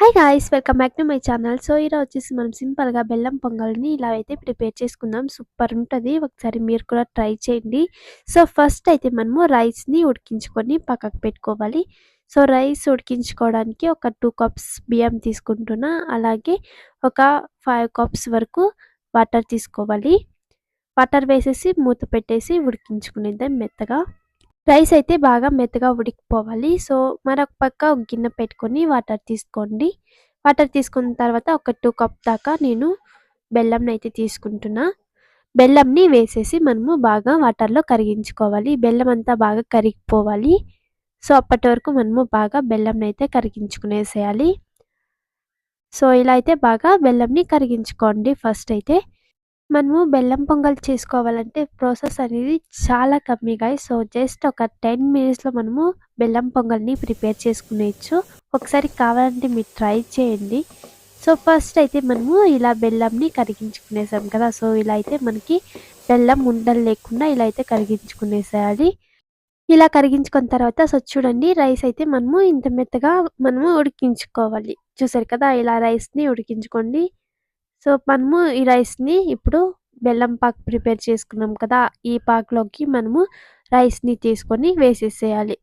Hi guys welcome back to my channel so ఈరోజు వచ్చేసి మనం సింపుల్గా బెల్లం పొంగల్ని ఇలా అయితే ప్రిపేర్ చేసుకుందాం. సూపర్ ఉంటుంది. ఒకసారి మీరు కూడా ట్రై చేయండి. సో ఫస్ట్ అయితే మనము రైస్ని ఉడికించుకొని పక్కకు పెట్టుకోవాలి. సో రైస్ ఉడికించుకోవడానికి ఒక టూ కప్స్ బియ్యం తీసుకుంటున్నా. అలాగే ఒక ఫైవ్ కప్స్ వరకు వాటర్ తీసుకోవాలి. వాటర్ వేసేసి మూత పెట్టేసి ఉడికించుకునేద్దాం మెత్తగా. రైస్ అయితే బాగా మెత్తగా ఉడికిపోవాలి. సో మరొక పక్క ఒక గిన్నె పెట్టుకొని వాటర్ తీసుకోండి. వాటర్ తీసుకున్న తర్వాత ఒక టూ కప్ దాకా నేను బెల్లంని అయితే తీసుకుంటున్నా. బెల్లంని వేసేసి మనము బాగా వాటర్లో కరిగించుకోవాలి. బెల్లం అంతా బాగా కరిగిపోవాలి. సో అప్పటి వరకు మనము బాగా బెల్లంని అయితే కరిగించుకునేసేయాలి. సో ఇలా అయితే బాగా బెల్లంని కరిగించుకోండి. ఫస్ట్ అయితే మనము బెల్లం పొంగల్ చేసుకోవాలంటే ప్రాసెస్ అనేది చాలా కమ్మీగా సో జస్ట్ ఒక టెన్ మినిట్స్లో మనము బెల్లం పొంగల్ని ప్రిపేర్ చేసుకునేయచ్చు. ఒకసారి కావాలంటే మీరు ట్రై చేయండి. సో ఫస్ట్ అయితే మనము ఇలా బెల్లంని కరిగించుకునేసాం కదా. సో ఇలా అయితే మనకి బెల్లం ఉండలు లేకుండా ఇలా అయితే కరిగించుకునేసేయాలి. ఇలా కరిగించుకున్న తర్వాత సో చూడండి రైస్ అయితే మనము ఇంత మెత్తగా మనము ఉడికించుకోవాలి. చూసారు కదా ఇలా రైస్ని ఉడికించుకోండి. సో మనము ఈ రైస్ని ఇప్పుడు బెల్లం పాక్ ప్రిపేర్ చేసుకున్నాం కదా ఈ పాక్లోకి మనము రైస్ని తీసుకొని వేసేసేయాలి.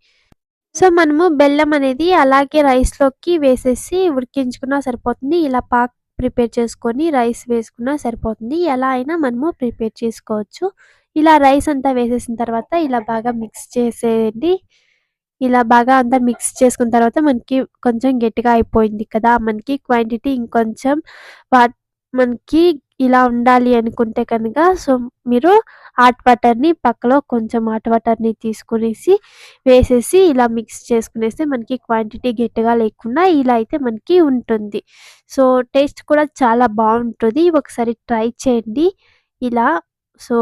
సో మనము బెల్లం అనేది అలాగే రైస్లోకి వేసేసి ఉడికించుకున్నా సరిపోతుంది ఇలా పాక్ ప్రిపేర్ చేసుకొని రైస్ వేసుకున్నా సరిపోతుంది ఎలా అయినా మనము ప్రిపేర్ చేసుకోవచ్చు. ఇలా రైస్ అంతా వేసేసిన తర్వాత ఇలా బాగా మిక్స్ చేసేయండి. ఇలా బాగా అంతా మిక్స్ చేసుకున్న తర్వాత మనకి కొంచెం గట్టిగా అయిపోయింది కదా మనకి క్వాంటిటీ ఇంకొంచెం వా మనకి ఇలా ఉండాలి అనుకుంటే కనుక సో మీరు హాట్ వాటర్ని పక్కలో కొంచెం హాట్ వాటర్ని తీసుకునేసి వేసేసి ఇలా మిక్స్ చేసుకునేస్తే మనకి క్వాంటిటీ గట్టిగా లేకుండా ఇలా అయితే మనకి ఉంటుంది. సో టేస్ట్ కూడా చాలా బాగుంటుంది. ఒకసారి ట్రై చేయండి. ఇలా సో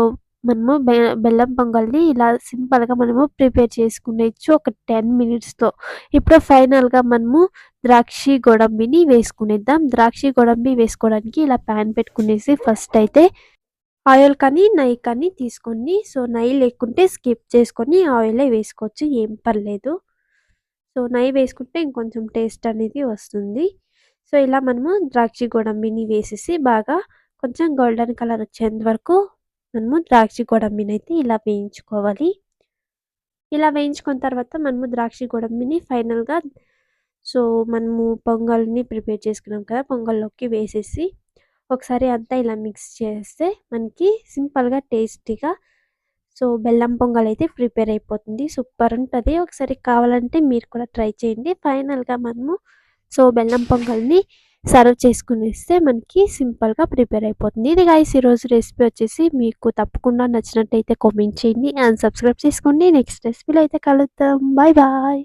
మనము బె బెల్లం పొంగల్ని ఇలా సింపుల్గా మనము ప్రిపేర్ చేసుకునేచ్చు ఒక టెన్ మినిట్స్తో ఇప్పుడు ఫైనల్గా మనము ద్రాక్షి గోడంబిని వేసుకునేద్దాం. ద్రాక్షి గోడంబి వేసుకోవడానికి ఇలా ప్యాన్ పెట్టుకునేసి ఫస్ట్ అయితే ఆయిల్ కానీ నెయ్యి కానీ తీసుకొని సో నెయ్యి లేకుంటే స్కిప్ చేసుకొని ఆయిలే వేసుకోవచ్చు ఏం పర్లేదు. సో నెయ్యి వేసుకుంటే ఇంకొంచెం టేస్ట్ అనేది వస్తుంది. సో ఇలా మనము ద్రాక్షి గోడంబిని వేసేసి బాగా కొంచెం గోల్డెన్ కలర్ వచ్చేంత వరకు మనము ద్రాక్ష గోడంబిని అయితే ఇలా వేయించుకోవాలి. ఇలా వేయించుకున్న తర్వాత మనము ద్రాక్ష గోడంబిని ఫైనల్గా సో మనము పొంగల్ని ప్రిపేర్ చేసుకున్నాం కదా పొంగల్లోకి వేసేసి ఒకసారి అంతా ఇలా మిక్స్ చేస్తే మనకి సింపుల్గా టేస్టీగా సో బెల్లం పొంగల్ అయితే ప్రిపేర్ అయిపోతుంది. సూపర్ ఉంటుంది. ఒకసారి కావాలంటే మీరు కూడా ట్రై చేయండి. ఫైనల్గా మనము సో బెల్లం పొంగల్ని సర్వ్ చేసుకునేస్తే మనకి సింపుల్గా ప్రిపేర్ అయిపోతుంది. ఇది గాయస్ ఈరోజు రెసిపీ వచ్చేసి మీకు తప్పకుండా నచ్చినట్టయితే కామెంట్ చేయండి అండ్ సబ్స్క్రైబ్ చేసుకోండి. నెక్స్ట్ రెసిపీలో అయితే కలుద్దాం. Bye bye